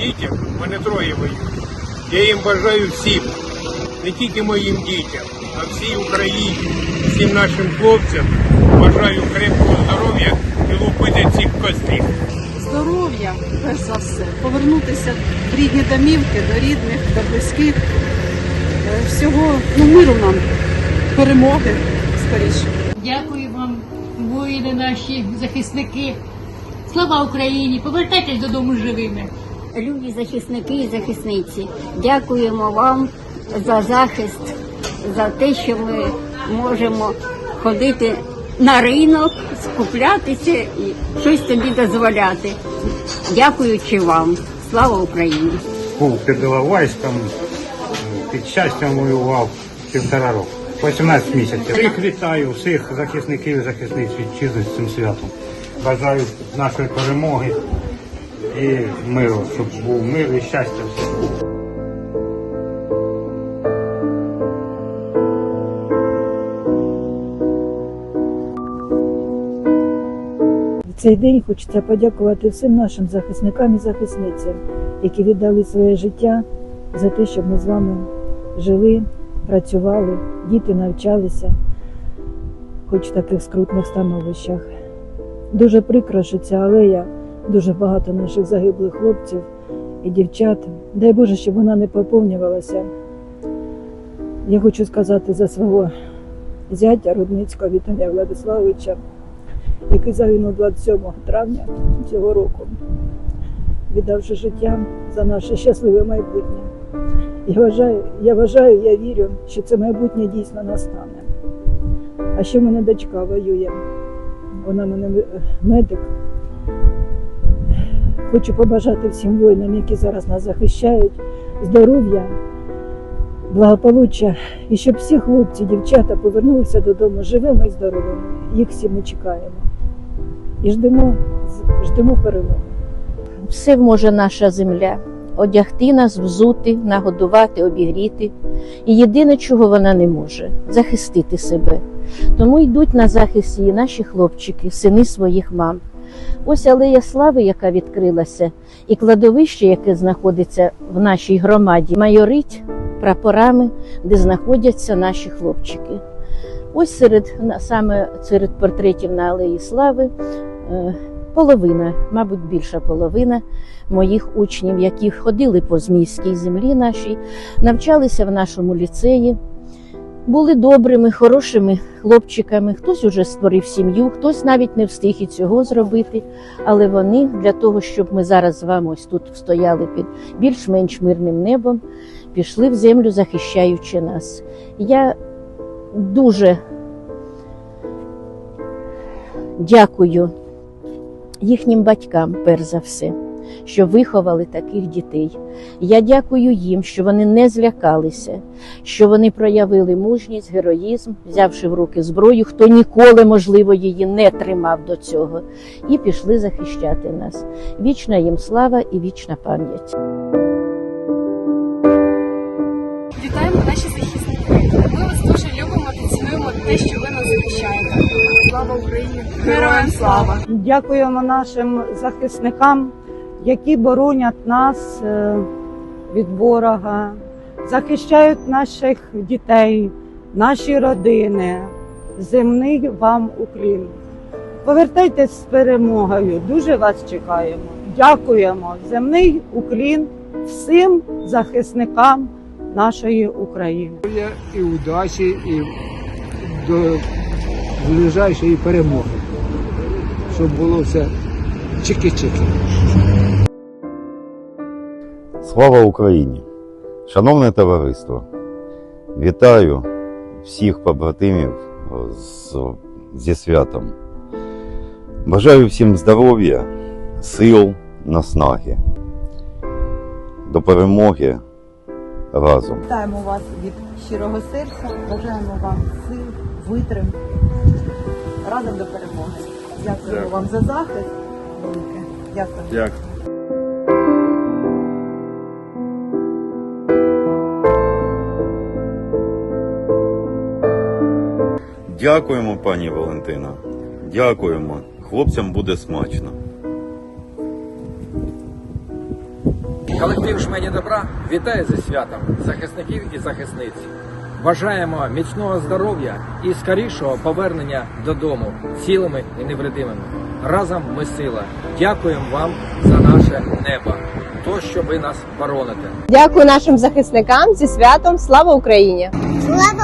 дітям, мене троє воюють. Я їм бажаю всім, не тільки моїм дітям, а всій Україні, всім нашим хлопцям. Бажаю крепкого здоров'я і лупити цих кострів. здоров'я, перш за все, повернутися в рідні домівки, до рідних, до близьких. Е, Всього ну, миру нам, перемоги скоріше. Дякую вам, воїни наші, захисники. Слава Україні! Повертайтесь додому живими. Любі захисники і захисниці, дякуємо вам за захист, за те, що ми можемо ходити на ринок, скуплятися і щось собі дозволяти. Дякуючи вам. Слава Україні! був під Іловайськом, під щастям воював півтора року. 18 місяців. Всіх вітаю, всіх захисників і захисниць вітчизни з цим святом. Бажаю нашої перемоги і миру, щоб був мир і щастя. В цей день хочеться подякувати всім нашим захисникам і захисницям, які віддали своє життя за те, щоб ми з вами жили, працювали, діти навчалися, хоч в таких скрутних становищах. Дуже прикро, що ця алея, дуже багато наших загиблих хлопців і дівчат. Дай Боже, щоб вона не поповнювалася. Я хочу сказати за свого зятя Рудницького Віталія Владиславовича який загинув 27 травня цього року, віддавши життя за наше щасливе майбутнє. Я вважаю, я вважаю, я вірю, що це майбутнє дійсно настане. А ще в мене дочка воює. Вона мене медик. Хочу побажати всім воїнам, які зараз нас захищають, здоров'я, благополуччя і щоб всі хлопці, дівчата повернулися додому живими і здоровими. Їх всі ми чекаємо. І ждемо, ждемо перемоги. все може наша земля. Одягти нас, взути, нагодувати, обігріти. І єдине, чого вона не може захистити себе. Тому йдуть на захист її наші хлопчики, сини своїх мам. Ось алея слави, яка відкрилася, і кладовище, яке знаходиться в нашій громаді, майорить прапорами, де знаходяться наші хлопчики. Ось серед саме серед портретів на алеї слави е, половина, мабуть, більша половина моїх учнів, які ходили по змійській землі нашій, навчалися в нашому ліцеї, були добрими, хорошими хлопчиками. Хтось уже створив сім'ю, хтось навіть не встиг і цього зробити. Але вони для того, щоб ми зараз з вами ось тут стояли під більш-менш мирним небом, пішли в землю, захищаючи нас. Я дуже дякую їхнім батькам, перш за все, що виховали таких дітей. Я дякую їм, що вони не злякалися, що вони проявили мужність, героїзм, взявши в руки зброю, хто ніколи, можливо, її не тримав до цього, і пішли захищати нас. Вічна їм слава і вічна пам'ять. Вітаємо наші захисники. Ми вас дуже любимо та цінуємо те, що ви нас захищаєте. Слава Україні! Героям слава! Дякуємо нашим захисникам, які боронять нас е, від ворога, захищають наших дітей, наші родини. Земний вам уклін. Повертайтесь з перемогою. Дуже вас чекаємо. Дякуємо. Земний уклін всім захисникам нашої України. і удачі, і до ближайшої перемоги. Щоб було все чики-чики. Слава Україні! Шановне товариство, вітаю всіх побратимів з, зі святом. Бажаю всім здоров'я, сил, наснаги. До перемоги разом. Вітаємо вас від щирого серця, бажаємо вам сил, витримки, разом до перемоги. Дякуємо вам за захист. Велике. Дякую. Дякуємо, пані Валентина. Дякуємо. Хлопцям буде смачно. Колектив Жмені Добра вітає зі святом захисників і захисниць. Бажаємо міцного здоров'я і скорішого повернення додому цілими і невредимими. Разом ми сила. Дякуємо вам за наше небо, то що ви нас бороните. Дякую нашим захисникам зі святом. Слава Україні! Слава